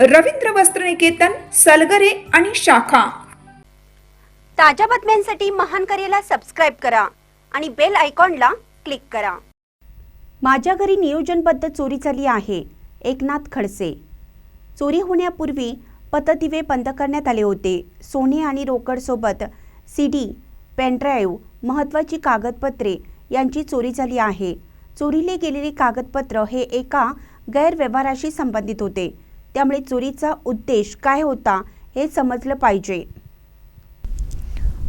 रवींद्र वस्त्रनिकेतन सलगरे आणि शाखा. ताज्या बातम्यांसाठी महान करेला सबस्क्राईब करा आणि बेल आयकॉनला क्लिक करा. माझ्या घरी नियोजनबद्ध चोरी झाली आहे. एकनाथ खडसे. चोरी होण्यापूर्वी पतदिवे बंद करण्यात आले होते. सोने आणि रोकडसोबत सी डी पेनड्राईव्ह महत्त्वाची कागदपत्रे यांची चोरी झाली आहे. चोरीले गेलेली कागदपत्र हे एका गैरव्यवहाराशी संबंधित होते. त्यामुळे चोरीचा उद्देश काय होता हे समजलं पाहिजे.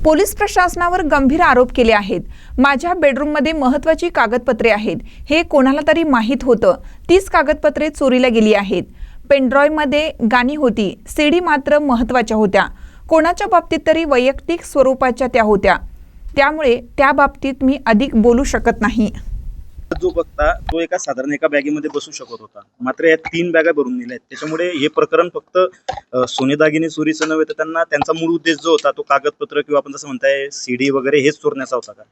पोलीस प्रशासनावर गंभीर आरोप केले आहेत. माझ्या बेडरूममध्ये महत्त्वाची कागदपत्रे आहेत. हे कोणाला तरी माहीत होतं. तीच कागदपत्रे चोरीला गेली आहेत. पेनड्रॉयमध्ये गाणी होती. सीडी मात्र महत्त्वाच्या होत्या. कोणाच्या बाबतीत तरी वैयक्तिक स्वरूपाच्या त्या होत्या. त्यामुळे त्या बाबतीत मी अधिक बोलू शकत नाही. जो बघता तो एका साधारण एका बॅगेमध्ये बसू शकत होता. मात्र या तीन बॅगा भरून दिल्या आहेत. त्याच्यामुळे हे प्रकरण फक्त सोने दागिने चोरीचं नव्हे तर त्यांना त्यांचा मूळ उद्देश जो होता तो कागदपत्र किंवा आपण जसं म्हणताय सीडी वगैरे हेच चोरण्याचा होता का?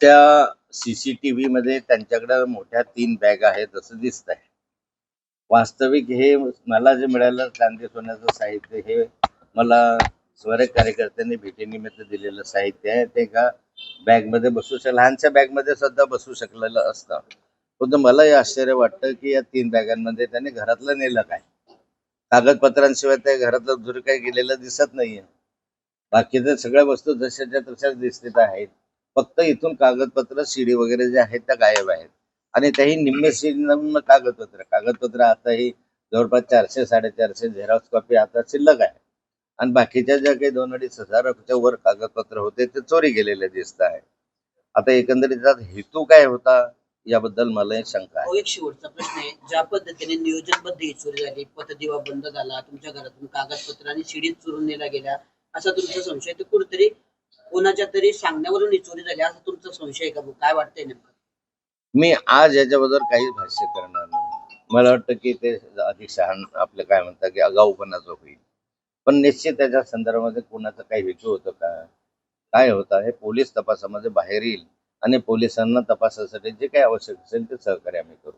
त्या सीसीटीव्ही मध्ये त्यांच्याकडे मोठ्या तीन बॅग आहेत असं दिसत आहे वास्तविक हे मला जे मिळालं चांदी सोन्याचं साहित्य हे मला स्वरक कार्यकर्त्यांनी भेटीनिमित्त दिलेलं साहित्य आहे. ते का बॅगमध्ये बसू शकलं लहानशा बॅगमध्ये सुद्धा बसू शकलेलं असतं. पण मला हे आश्चर्य वाटतं की या तीन बॅगांमध्ये त्याने घरातलं नेलं काय? कागदपत्रांशिवाय त्या घरातलं दुर काही गेलेलं दिसत नाहीये. बाकीच्या सगळ्या वस्तू जशाच्या तशाच दिसत आहेत. फक्त इथून कागदपत्र शिडी वगैरे जे आहेत त्या गायब आहेत. आणि त्याही निम्मे शिडी कागदपत्र. कागदपत्र आताही जवळपास चारशे साडेचारशे झेरॉक्स कॉपी आता शिल्लक आहे. आणि बाकीच्या ज्या काही दोन अडीच हजाराच्या वर कागदपत्र होते ते चोरी गेलेले दिसत आहे. आता एकंदरीत हेतू काय होता याबद्दल मला एक शंका आहे. एक शेवटचा प्रश्न आहे. ज्या पद्धतीने नियोजनबद्ध ही चोरी झाली पतदिवा बंद झाला तुमच्या घरातून कागदपत्र आणि शिडीत चोरून नेला गेला असा तुमचा संशय तर कुठेतरी कोणाच्या तरी सांगण्यावरून ही चोरी झाली असा तुमचा संशय का? काय वाटतंय नेमकं? मी आज याच्याबद्दल काही भाष्य करणार नाही. मला वाटतं की ते अधिक शहाण आपलं काय म्हणतात की अगाऊपणाचं होईल. पण निश्चित त्याच्या संदर्भामध्ये कोणाचं काही हेतू होतं का? काय होतं? हे पोलीस तपासामध्ये बाहेर येईल आणि पोलिसांना तपासासाठी जे काही आवश्यक असेल ते सहकार्य आम्ही करू.